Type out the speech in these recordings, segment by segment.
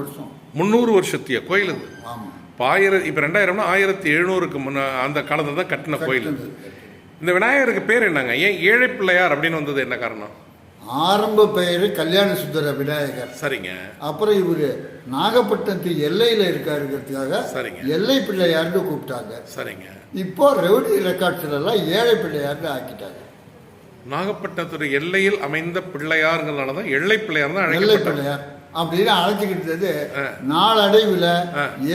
வருஷம். முந்நூறு வருஷத்திய கோயில் இது ஆயிரம் இப்போ ரெண்டாயிரம்னா ஆயிரத்தி எழுநூறுக்கு முன்ன அந்த காலத்தில் தான் கட்டின கோயில். இந்த விநாயகருக்கு பேர் என்னங்க? ஏன் ஏழை பிள்ளையார் அப்படின்னு வந்தது என்ன காரணம்? ஆரம்ப பெயர் கல்யாண சுந்தர விநாயகர். சரிங்க. அப்புறம் இவர் நாகப்பட்டினத்து எல்லையில் இருக்காருங்கிறதுக்காக சரிங்க. எல்லை பிள்ளையார்னு கூப்பிட்டாங்க. சரிங்க. இப்போ ரெவன்யூ ரெக்கார்ட்ஸ்ல எல்லாம் ஏழை பிள்ளையார்னு ஆக்கிட்டாங்க. நாகப்பட்டினத்துடைய எல்லையில் அமைந்த பிள்ளையாருங்கிறதுனால தான் எல்லை பிள்ளையார் தான் எல்லை அழைக்கப்பட்டார் பிள்ளையார். அப்படின்னு அழைச்சிக்கிட்டு இருந்தது. நாளடைவில்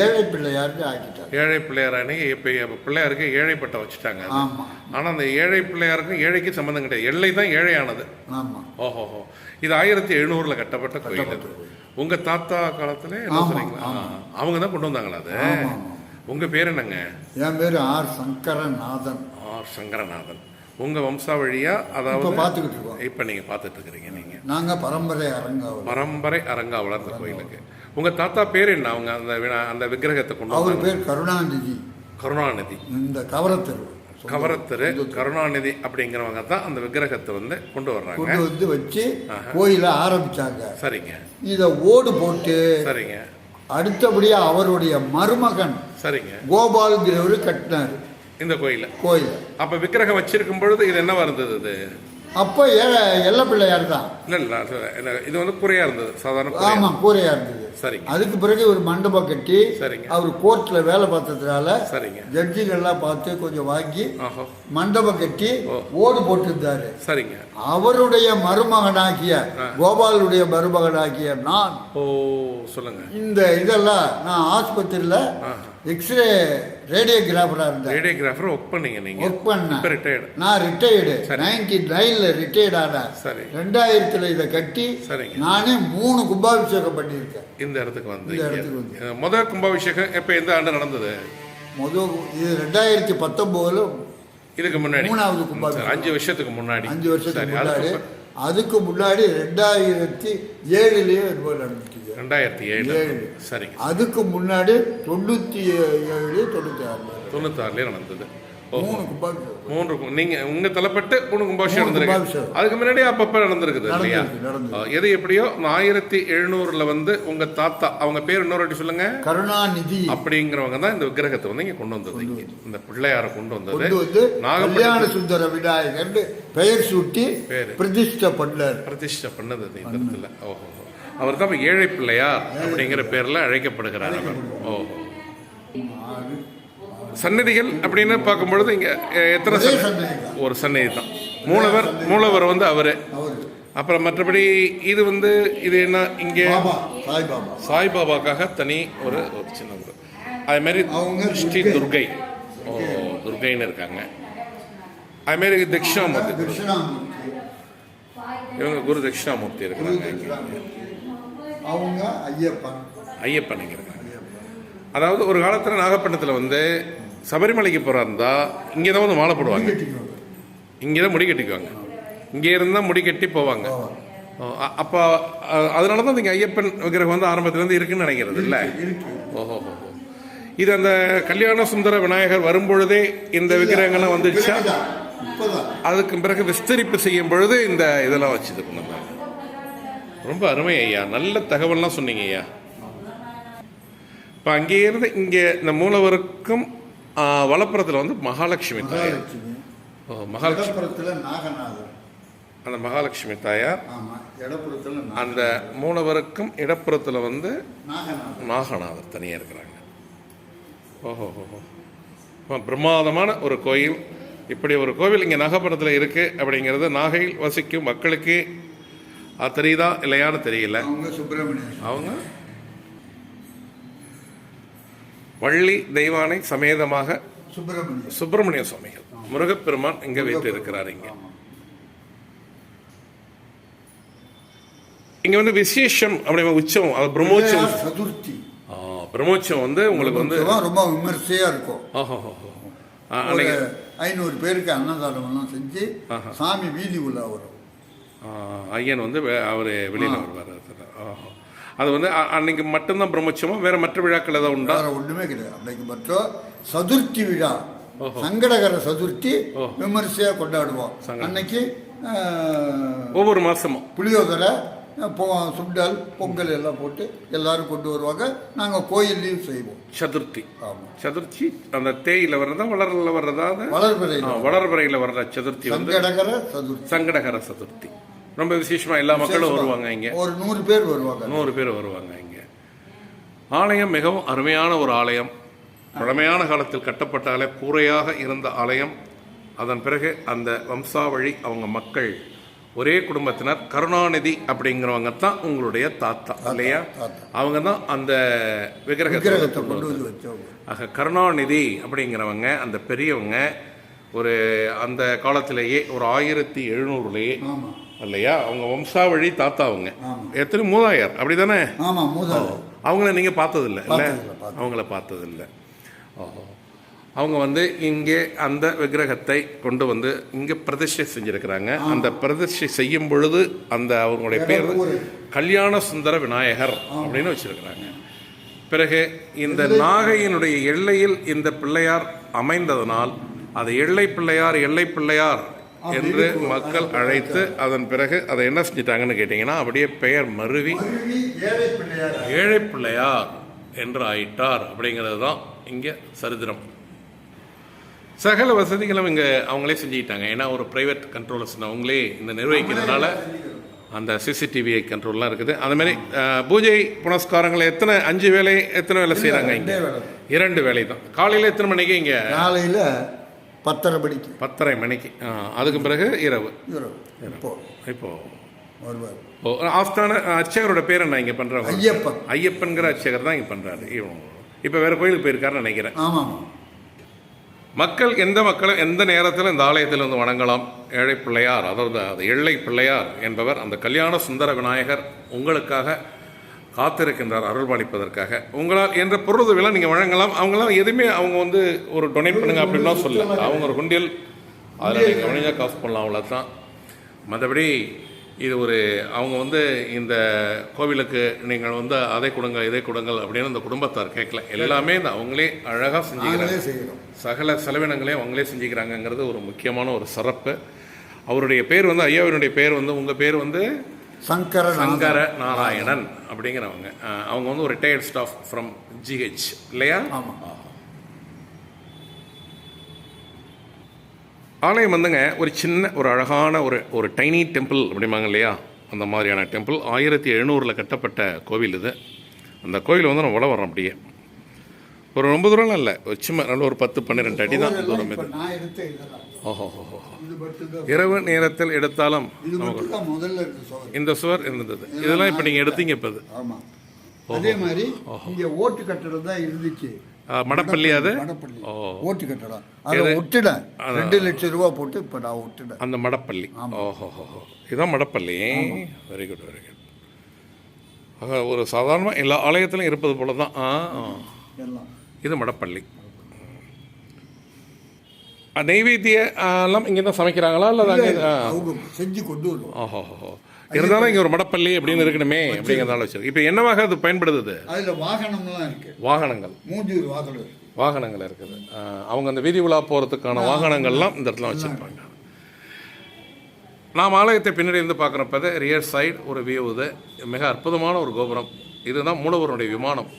ஏழை பிள்ளையார்னு ஆக்கிட்டாங்க. ஏழை பிள்ளையார் அன்னைக்கு இப்போ பிள்ளையாருக்கு ஏழைப்பட்ட வச்சுட்டாங்க அது. ஆமா. ஆனா அந்த ஏழை பிள்ளையாருக்கும் ஏழைக்கு சம்மந்தம் கிடையாது. எல்லை தான் ஏழையானது. ஆமா. ஓஹோஹோ இது ஆயிரத்தி எழுநூறுல கட்டப்பட்ட கோயில். உங்க தாத்தா காலத்துல அவங்க தான் கொண்டு வந்தாங்களா அது? உங்க பேர் என்னங்க? என் பேர் ஆர் சங்கரநாதன். ஆர் சங்கரநாதன். உங்க வம்சாவழியா இப்போ அதாவது பார்த்துக்கிட்டு இருக்கோம். இப்ப நீங்க பார்த்துட்டு இருக்கிறீங்க நீங்க. நாங்க பரம்பரை அரங்காவல் பரம்பரை அரங்காவலர் அந்த கோயிலுக்கு. உங்க தாத்தா பேர் என்ன? அவங்க அந்த அந்த விக்கிரகத்தை கொண்டு அவர் பேர் கருணாநிதி. கருணாநிதி. இந்த கவரத்தெரு. கவரத்திரு கருணாநிதி அப்படிங்கிறவங்க தான் அந்த விக்கிரகத்தை வந்து கொண்டு வர்றாங்க. கொண்டு வந்து வச்சு கோயிலை ஆரம்பிச்சாங்க. சரிங்க. இதை ஓடு போட்டு சரிங்க. அடுத்தபடியா அவருடைய மருமகன் சரிங்க. கோபால்ங்கிறவர் கட்டினார். இந்த கோயில. கோயிலை. அப்ப விக்கிரகம் வச்சிருக்கும் பொழுது இது என்ன இருந்தது இது? அப்போ எல்ல பிள்ளையார் தான் இல்ல இல்ல இது வந்து குறையா இருந்தது சாதாரண குறையா. ஆமா கூரையா இருந்தது. சரிங்க. அதுக்கு பிறகு ஒரு மண்டபம் கட்டி சரிங்க. அவர் கோர்ட்ல வேலை பார்த்ததுனால சரிங்க. ஜட்ஜிகள்லாம் பார்த்து கொஞ்சம் வாங்கி மண்டபம் கட்டி ஓடு போட்டிருந்தாரு. சரிங்க. அவருடைய மருமகனாகிய கோபாலுடைய மருமகனாகிய நான் ஓ சொல்லுங்க. இந்த இதெல்லாம் நான் ஆஸ்பத்திரியில். எக்ஸ்ரே ரேடியோகிராஃபராக இருந்தேன் ரேடியோகிராஃபர் ஒர்க் பண்ணீங்க நீங்க. ஒர்க் பண்ணேன். ரிட்டையர்டு நான் ரிட்டையர்டு நைன்டி நைனில் ரிட்டையர்ட் ஆனேன் சரி. ரெண்டாயிரத்தில் இதை கட்டி சரிங்க. நானே மூணு கும்பாபிஷேகம் பண்ணியிருக்கேன். இந்த இடத்துக்கு வந்து இந்த இடத்துக்கு வந்து. முதல் கும்பாபிஷேகம் எப்ப எந்த ஆண்டு நடந்தது? முதல் இது ரெண்டாயிரத்தி பத்தொம்போதில் இதுக்கு முன்னாடி. மூணாவது கும்பாபிஷேகம். அஞ்சு வருஷத்துக்கு முன்னாடி. அஞ்சு வருஷத்துக்கு முன்னாடி. அதுக்கு முன்னாடி ரெண்டாயிரத்தி ஏழுலேயே நடந்துச்சு ரெண்டாயிரத்தி ஏழு. சரிங்க. அதுக்கு முன்னாடி தொண்ணூற்றி ஏழு தொண்ணூற்றி ஆறு தொண்ணூத்தாறுலயே நடந்தது மூன்று கு- நீங்க உங்க தலைப்பட்டு மூணு கும்பாபிஷேகம் நடந்திருக்கு. அதுக்கு முன்னாடி அப்பப்ப நடந்திருக்குது இல்லையா? எது எப்படியோ ஆயிரத்தி எழுநூறுல வந்து உங்க தாத்தா அவங்க பேர் இன்னொரு வாட்டி சொல்லுங்க. கருணாநிதி. அப்படிங்கிறவங்க தான் இந்த விக்கிரகத்தை வந்து இங்க கொண்டு வந்தது. இந்த பிள்ளையார கொண்டு வந்தது. கல்யாண சுந்தர விநாயகர் பெயர் சூட்டி பேரு. பிரதிஷ்டை பண்ணார். பிரதிஷ்டை பண்ணது இந்த இடத்துல. ஓஹோ. அவர் தான் ஏழை பிள்ளையார் அப்படிங்கிற பேர்ல அழைக்கப்படுகிறார் அவர். ஓஹோ சன்னதிகள் அப்படின்னு பார்க்கும் பொழுது இங்க எத்தனை ஒரே சன்னதி? தான். ஒரு சன்னதி தான் மூலவர் மூலவர் வந்து அவரு. அப்புறம் மற்றபடி இது வந்து இது என்ன இங்கே? பாபா சாய் பாபா. சாய்பாபாக்காக தனி ஒரு ஒரு சின்ன ஒரு அது மாதிரி அவங்க ஸ்ரீ. துர்கை. ஓ துர்கைன்னு இருக்காங்க. அது மாதிரி தட்சிணாமூர்த்தி. இவங்க குரு தட்சிணாமூர்த்தி இருக்கிறாங்க. அவங்க ஐயப்பன். ஐயப்பன் இங்க இருக்காங்க. அதாவது ஒரு காலத்தில் நாகப்பட்டினத்தில் வந்து சபரிமலைக்கு போகிறா இருந்தா இங்கே தான் வந்து மாலை போடுவாங்க. இங்கே தான் முடி கட்டிக்குவாங்க. இங்கே இருந்தால் முடி கட்டி போவாங்க. அப்போ அதனால தான் இங்கே ஐயப்பன் விக்கிரகம் வந்து ஆரம்பத்துலேருந்து இருக்குன்னு நினைக்கிறது இல்லை? ஓஹோ இது அந்த கல்யாண சுந்தர விநாயகர் வரும்பொழுதே இந்த விக்கிரகங்கள்லாம் வந்துடுச்சா? அதுக்கு பிறகு விஸ்தரிப்பு செய்யும் பொழுது இந்த இதெல்லாம் வச்சு இது பண்ணாங்க ரொம்ப அருமை ஐயா. நல்ல தகவல்லாம் சொன்னீங்க ஐயா. இப்போ அங்கே இருந்து இங்கே இந்த மூலவருக்கும் வலப்புறத்தில் வந்து மகாலட்சுமி தாயார் ஓ மகாலட்சுமி. நாகநாதர். அந்த மகாலட்சுமி தாயார் அந்த மூலவருக்கும் இடப்புறத்தில் வந்து நாகநாதர். தனியாக இருக்கிறாங்க. ஓஹோ ஓஹோ பிரமாதமான ஒரு கோயில். இப்படி ஒரு கோவில் இங்கே நாகப்பட்டினத்தில் இருக்குது அப்படிங்கிறது நாகையில் வசிக்கும் மக்களுக்கு அது தெரியுதா இல்லையான்னு தெரியல. அவங்க சுப்பிரமணியன் அவங்க? வள்ளி தெய்வானை சமேதமாக சுப்பிரமணியன் சுப்பிரமணிய சுவாமிகள். முருகப்பெருமான் இங்கே வைத்து இருக்கிறார் இங்கே இங்கே வந்து விசேஷம் அப்படி உற்சவம் அது பிரம்மோற்சவம். சதுர்த்தி. பிரம்மோற்சவம் வந்து உங்களுக்கு வந்து ரொம்ப விமர்சையா இருக்கும். ஐநூறு பேருக்கு அன்னதானம் எல்லாம் செஞ்சு. சாமி வீதி உள்ள வரும். ஐயன் வந்து அவர் வெளியில் வருவார் அது வந்து அன்னைக்கு மட்டும்தான் பிரம்மோற்சவம் வேற மற்ற விழாக்கள் ஏதாவது உண்டா? வேற ஒண்ணுமே கிடையாது. அன்னைக்கு மட்டும் சதுர்த்தி விழா. சங்கடகர சதுர்த்தி ஓ. விமர்சையா கொண்டாடுவோம். அன்னைக்கு ஒவ்வொரு மாசமும். புளியோதரை சுண்டல் பொங்கல் எல்லாம் போட்டு எல்லாரும் கொண்டு வருவாங்க. நாங்கள் கோயில்லையும் செய்வோம். சதுர்த்தி. ஆமாம் சதுர்த்தி அந்த தேயில வர்றதா வளரில் வர்றதா? வளர்பிறையில் வளர்பிறையில வர்ற சதுர்த்தி சங்கடகர சதுர்த்தி. சங்கடகர சதுர்த்தி. ரொம்ப விசேஷமா எல்லா மக்களும் வருவாங்க இங்க. ஒரு நூறு பேர் வருவாங்க. நூறு பேர் வருவாங்க இங்க. ஆலயம் மிகவும் அருமையான ஒரு ஆலயம். பழமையான காலத்தில் கட்டப்பட்ட ஆலயம் கூரையாக இருந்த ஆலயம். அதன் பிறகு அந்த வம்சாவழி அவங்க மக்கள் ஒரே குடும்பத்தினர். கருணாநிதி அப்படிங்கிறவங்க தான் உங்களுடைய தாத்தா இல்லையா. அவங்க தான் அந்த விக்கிரகத்தை ஆக கருணாநிதி அப்படிங்கிறவங்க அந்த பெரியவங்க ஒரு அந்த காலத்திலேயே ஒரு ஆயிரத்தி எழுநூறுலேயே இல்லையா? அவங்க வம்சாவழி தாத்தா அவங்க. எத்தனை? மூதாயர். அப்படிதானே? ஆமாம் முதல் அவங்கள நீங்கள் பார்த்ததில்ல இல்லை. அவங்கள பார்த்ததில்ல. ஓஹோ அவங்க வந்து இங்கே அந்த விக்கிரகத்தை கொண்டு வந்து இங்கே பிரதிஷ்டை செஞ்சிருக்கிறாங்க. அந்த பிரதிஷ்டை செய்யும் பொழுது அந்த அவங்களுடைய பேர். கல்யாண சுந்தர விநாயகர் அப்படின்னு வச்சிருக்கிறாங்க. பிறகு இந்த நாகையினுடைய எல்லையில் இந்த பிள்ளையார் அமைந்ததனால் அது எல்லை பிள்ளையார் எல்லை பிள்ளையார் என்று மக்கள் அழைத்து அதன் பிறகு அதை என்ன செஞ்சிட்டாங்கன்னு கேட்டிங்கன்னா அப்படியே பெயர் மருவி ஏழை பிள்ளையார் என்று ஆயிட்டார். அப்படிங்கிறது தான் இங்கே சரித்திரம். சகல வசதிகளும் இங்கே அவங்களே செஞ்சுக்கிட்டாங்க. ஏன்னா ஒரு ப்ரைவேட் கண்ட்ரோலர்ஸ் அவங்களே இந்த நிர்வகிக்கிறதுனால அந்த சிசிடிவி கண்ட்ரோல்லாம் இருக்குது. அஹ், பூஜை புனஸ்காரங்களை எத்தனை அஞ்சு வேலை எத்தனை வேலை செய்கிறாங்க இங்கே. இரண்டு வேலை தான். காலையில் எத்தனை மணிக்கு இங்கே? காலையில் பத்தரை மணிக்கு பத்தரை மணிக்கு அதுக்கு பிறகு இரவு. இரவு. இப்போ. இப்போ. வருவார். ஓ, ஆஸ்தான அர்ச்சகரோட பேர் என்ன இங்கே பண்ணுறவங்க ஐயப்பன். ஐயப்பன்கிற அர்ச்சகர் தான் இங்கே பண்ணுறாரு இப்போ வேற கோயிலுக்கு போயிருக்காருன்னு நினைக்கிறேன். ஆமாம் மக்கள் எந்த மக்களும் எந்த நேரத்தில் இந்த ஆலயத்தில் வந்து வணங்கலாம்? ஏழை பிள்ளையார் அதாவது அது எள்ளை பிள்ளையார் என்பவர் அந்த கல்யாண சுந்தர விநாயகர் உங்களுக்காக காத்திருக்கின்றார் அருள்பாலிப்பதற்காக. உங்களால் என்ற பொருளுதவிலாம் நீங்கள் வழங்கலாம். அவங்களாம் எதுவுமே அவங்க வந்து ஒரு டொனேட் பண்ணுங்க அப்படின்லாம் சொல்ல அவங்க ஒரு குண்டியல். அதில் நீங்கள் வணிக காசு பண்ணலாம் அவ்வளோதான் மற்றபடி இது ஒரு அவங்க வந்து இந்த கோவிலுக்கு நீங்கள் வந்து அதை கொடுங்க இதை கொடுங்கள் அப்படின்னு இந்த குடும்பத்தார் கேட்கல. எல்லாமே இந்த அவங்களே அழகாக செஞ்சுக்கிறாங்க. சகல செலவினங்களையும் அவங்களே செஞ்சுக்கிறாங்கங்கிறது ஒரு முக்கியமான ஒரு சிறப்பு. அவருடைய பேர் வந்து ஐயாவினுடைய பேர் வந்து உங்கள் பேர் வந்து சங்கர சங்கர நாராயணன் அப்படிங்கிறவங்க அவங்க வந்து ஒரு ரிட்டையர்ட் ஸ்டாஃப் ஃப்ரம் ஜிஹெச் இல்லையா? ஆலயம் வந்துங்க ஒரு சின்ன ஒரு அழகான ஒரு ஒரு டைனி டெம்பிள் அப்படிம்பாங்க இல்லையா? அந்த மாதிரியான டெம்பிள் ஆயிரத்தி எழுநூறில் கட்டப்பட்ட கோவில் இது. அந்த கோவில் வந்து நம்ம வளம் வரோம் அப்படியே. ஒரு ரொம்ப தூரம்லாம் இல்லை. ஒரு சும்மா நல்ல ஒரு பத்து பன்னிரெண்டு அடி தான் தூரம் இது. ஓஹோ இரவு நேரத்தில் எடுத்தாலும் இந்த சுவர் இருந்தது. இதெல்லாம் இப்போ நீங்கள் எடுத்தீங்க இப்போ அது. அதே மாதிரி இங்கே ஓட்டு கட்டடம் தான் இருந்துச்சு. மடப்பள்ளி அது. ஓட்டு கட்டடம். அதை விட்டுட்டேன் ரெண்டு லட்சம் ரூபா போட்டு இப்போ நான் விட்டுட்டேன் அந்த மடப்பள்ளி. ஓஹோ ஹோ இதான் மடப்பள்ளி. வெரி குட் வெரி குட் ஒரு சாதாரணமாக எல்லா ஆலயத்திலும் இருப்பது போல தான் ஆ. எல்லாம். இது மடப்பள்ளி. நெய்வேத்திய எல்லாம் இங்கே தான் சமைக்கிறாங்களா? இல்லை அங்கே செஞ்சு கொண்டு வருவோம் ஓஹோ இருந்தாலும் இங்கே ஒரு மடப்பள்ளி அப்படின்னு இருக்கணுமே அப்படிங்கிறதால வச்சு இப்போ என்னவாக அது பயன்படுது அதில் வாகனம்லாம் இருக்கு. வாகனங்கள். மூஞ்சூர் வாகனம் வாகனங்கள் இருக்குது. அவங்க அந்த வீதி உலா போகிறதுக்கான வாகனங்கள்லாம் இந்த இடத்துல வச்சுருப்பாங்க. நாம் ஆலயத்தை பின்னாடி இருந்து பார்க்குறப்ப ரியர் சைடு ஒரு வியூ இது. மிக அற்புதமான ஒரு கோபுரம். இதுதான் மூலவருடைய விமானம்.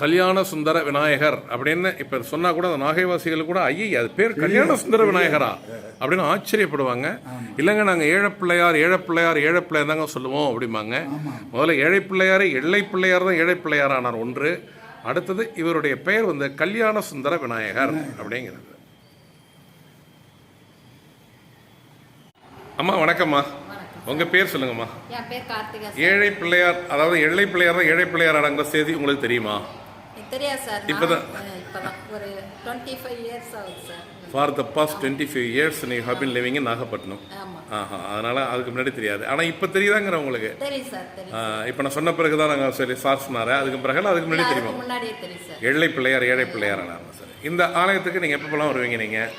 கல்யாண சுந்தர விநாயகர் அப்படின்னு இப்போ சொன்னா கூட அந்த நாகைவாசிகள் கூட ஐயே அது பேர் கல்யாண சுந்தர விநாயகரா அப்படின்னு ஆச்சரியப்படுவாங்க. இல்லைங்க நாங்கள் ஏழைப்பிள்ளையார் ஏழைப்பிள்ளையார் ஏழைப்பிள்ளையார் தாங்க சொல்லுவோம் அப்படிம்பாங்க. முதல்ல ஏழைப்பிள்ளையார் எல்லை பிள்ளையார் தான் ஏழைப்பிள்ளையார் ஆனார் ஒன்று. அடுத்தது இவருடைய பெயர் வந்து கல்யாண சுந்தர விநாயகர் அப்படிங்கிறது. அம்மா வணக்கம்மா. உங்கள் பேர் சொல்லுங்கம்மா. ஏழை பிள்ளையார் அதாவது எல்லை பிள்ளையார் தான் ஏழை பிள்ளையார் அடங்கிற செய்தி உங்களுக்கு தெரியுமா? தெரியாது சார். இப்பதான். இப்போ ஒரு டுவெண்ட்டி ஃபைவ் இயர்ஸ் ஆகுது sir. For the past twenty five years நீ ஹவ் பின் லிவிங் நாகப்பட்டினம் ஆஹா அதனால் அதுக்கு முன்னாடி தெரியாது. ஆனால் இப்போ தெரியுதாங்கிற உங்களுக்கு? தெரியும் சார் தெரியும் இப்போ நான் சொன்ன பிறகு தான் நாங்கள் சரி சார் சொன்னார். அதுக்கு பிறகு அதுக்கு முன்னாடி தெரியுமா? முன்னாடியே தெரியும் சார். பிள்ளையார் ஏழை பிள்ளையார் சார். இந்த ஆலயத்துக்கு நீங்கள் எப்பப்பெல்லாம் வருவீங்க நீங்கள்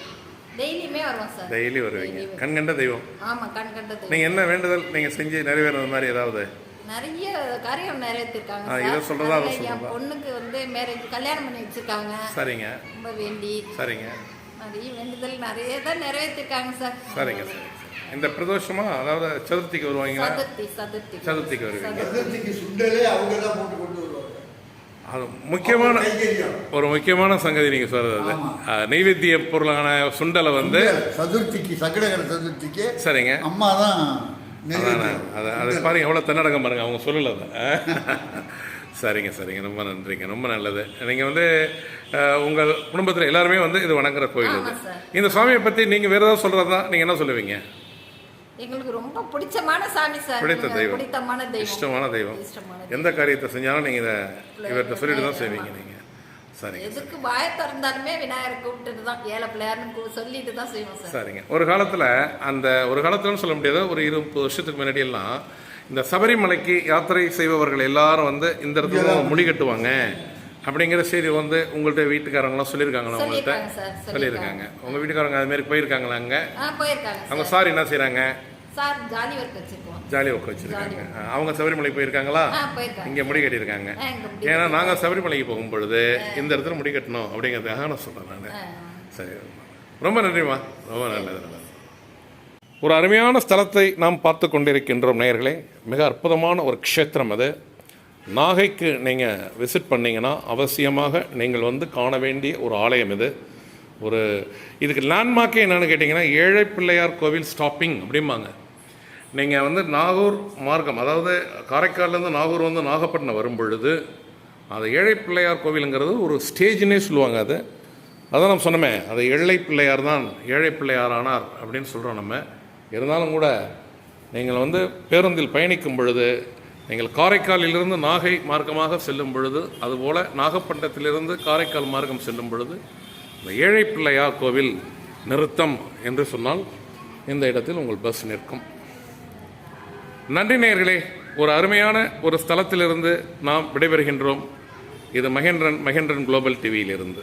டெய்லியுமே வருவோம் சார். டெய்லி வருவீங்க. கண்கண்ட தெய்வம். ஆமாம் கண்டது நீங்கள் என்ன வேண்டுதல் நீங்கள் செஞ்சு நிறைவேறது மாதிரி ஏதாவது? நிறைய காரியம் நிறைவேற்றிருக்காங்க இதை சொல்றதா, அதை என் சொல்றதா? பொண்ணுக்கு வந்து மேரேஜ் கல்யாணம் பண்ணி வச்சிருக்காங்க. சரிங்க. ரொம்ப வேண்டி. சரிங்க. நிறைய வேண்டுதல் நிறைய தான் நிறைவேற்றிருக்காங்க சார். சரிங்க சரி இந்த பிரதோஷமா அதாவது சதுர்த்திக்கு வருவாங்களா? சதுர்த்தி சதுர்த்தி. சதுர்த்திக்கு வருவீங்க. சதுர்த்திக்கு சுண்டலே அவங்க தான் போட்டு கொண்டு வருவாங்க. அது முக்கியமான. ஒரு முக்கியமான சங்கதி நீங்கள் சொல்கிறது அது. நெய்வேத்திய பொருளான சுண்டலை வந்து சதுர்த்திக்கு சக்கடகர சதுர்த்திக்கு சரிங்க. அம்மா தான். அது அது பாருங்க எவ்வளோ தன்னடக்கம் பாருங்க அவங்க சொல்லல அதை. சரிங்க சரிங்க ரொம்ப நன்றிங்க ரொம்ப நல்லது. நீங்கள் வந்து உங்கள் குடும்பத்தில் எல்லாருமே வந்து இது வணங்குற கோயில் இது. இந்த சுவாமியை பற்றி நீங்கள் வேறு ஏதாவது சொல்கிறதா நீங்கள் என்ன சொல்லுவீங்க? எங்களுக்கு ரொம்ப பிடிச்சமான சாமி சார். பிடித்த தெய்வம். பிடித்தமான தெய்வம். இஷ்டமான தெய்வம். எந்த காரியத்தை செஞ்சாலும் நீங்கள் இதை இவர்கிட்ட சொல்லிட்டு தான் செய்வீங்க நீங்கள் சரிங்க. எதுக்கு வாய திறந்தாலுமே விநாயகர் கூப்பிட்டுட்டு தான் ஏழை பிள்ளையார்னு சொல்லிட்டு தான் செய்வோம் சார். சரிங்க. ஒரு காலத்தில் அந்த ஒரு காலத்துலன்னு சொல்ல முடியாது ஒரு இரு முப்பது வருஷத்துக்கு முன்னாடி எல்லாம் இந்த சபரிமலைக்கு யாத்திரை செய்பவர்கள் எல்லாரும் வந்து இந்த இடத்துல முடி கட்டுவாங்க அப்படிங்கிற செய்தி வந்து உங்கள்ட்ட வீட்டுக்காரங்களாம் சொல்லியிருக்காங்களா உங்கள்கிட்ட சொல்லியிருக்காங்க உங்கள் வீட்டுக்காரங்க அது மாதிரி போயிருக்காங்களா அங்கே? ஆ போயிருக்காங்க அவங்க சார். என்ன செய்கிறாங்க சார் ஜாலி ஒர்க் வச்சிருக்கோம் ஜாலி ஒர்க் வச்சுருக்காங்க அவங்க சபரிமலை போயிருக்காங்களா? இங்கே முடி கட்டியிருக்காங்க. ஏன்னா நாங்கள் சபரிமலைக்கு போகும்பொழுது இந்த இடத்துல முடி கட்டணும் அப்படிங்கிறதுக்காக நான் சொல்கிறேன் நான். சரி ரொம்ப நன்றிம்மா. ரொம்ப நல்லது நல்லது. ஒரு அருமையான ஸ்தலத்தை நாம் பார்த்து கொண்டிருக்கின்றோம் நேயர்களே. மிக அற்புதமான ஒரு க்ஷேத்திரம் அது. நாகைக்கு நீங்கள் விசிட் பண்ணீங்கன்னா அவசியமாக நீங்கள் வந்து காண வேண்டிய ஒரு ஆலயம் இது. ஒரு இதுக்கு லேண்ட்மார்க்கே என்னென்னு கேட்டிங்கன்னா ஏழை பிள்ளையார் கோவில் ஸ்டாப்பிங் அப்படிம்பாங்க. நீங்கள் வந்து நாகூர் மார்க்கம் அதாவது காரைக்கால்லேருந்து நாகூர் வந்து நாகப்பட்டினம் வரும் பொழுது அது ஏழை பிள்ளையார் கோவிலுங்கிறது ஒரு ஸ்டேஜ்னே சொல்லுவாங்க அது. அதான் நம்ம சொன்னோமே அது ஏழை பிள்ளையார் தான் ஏழை பிள்ளையார் ஆனார் அப்படின்னு சொல்கிறோம் நம்ம. இருந்தாலும் கூட நீங்கள் வந்து பேருந்தில் பயணிக்கும் பொழுது நீங்கள் காரைக்காலிலிருந்து நாகை மார்க்கமாக செல்லும் பொழுது அதுபோல் நாகப்பட்டினத்திலிருந்து காரைக்கால் மார்க்கம் செல்லும் பொழுது இந்த ஏழை பிள்ளையார் கோவில் நிறுத்தம் என்று சொன்னால் இந்த இடத்தில் உங்கள் பஸ் நிற்கும். நன்றி நேயர்களே. ஒரு அருமையான ஒரு ஸ்தலத்திலிருந்து நாம் விடைபெறுகின்றோம். இது மகேந்திரன் மகேந்திரன் குளோபல் டிவியிலிருந்து.